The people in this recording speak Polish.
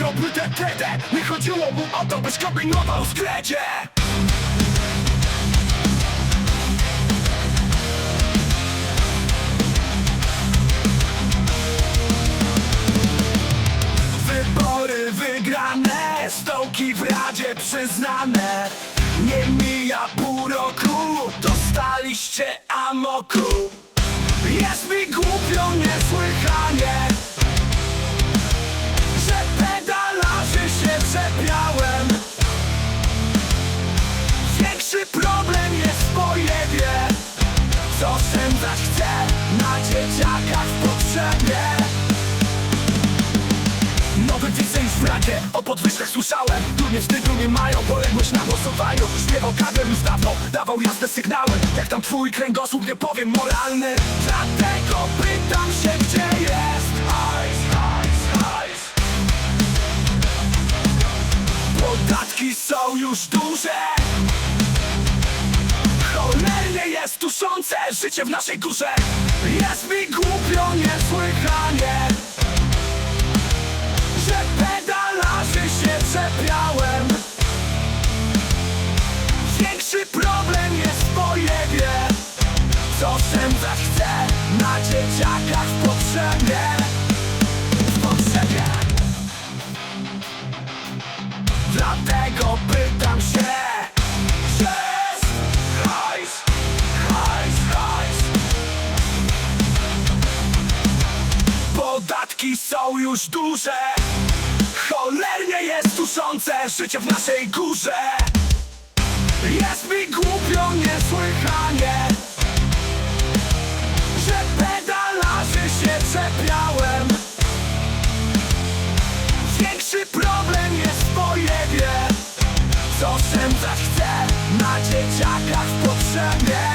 robił tę kedę Nie chodziło mu o to, byś kombinował w kredzie. Wybory wygrane, stołki w radzie przyznane. Nie mija pół roku, dostaliście amoku. Jest mi głupio niesłychanie czepiałem Większy problem jest w pojebie Co szędzać chce na dzieciakach w potrzebie. Nowy już w radzie, o podwyżkach słyszałem. Tu nie wstydu nie mają, poległość na głosowaniu. Śpiewał kader już dawno, dawał jasne sygnały. Jak tam twój kręgosłup, nie powiem moralny już duże. Cholernie jest tuszące życie w naszej górze. Jest mi głupio niesłychanie że pedalarzy się czepiałem Większy problem jest w pojebie Co szędza Dlatego pytam się. Jest hajs, hajs, Podatki są już duże. Cholernie jest tuszące życie w naszej górze. Jest mi niesłychanie dzieciakach w potrzebie.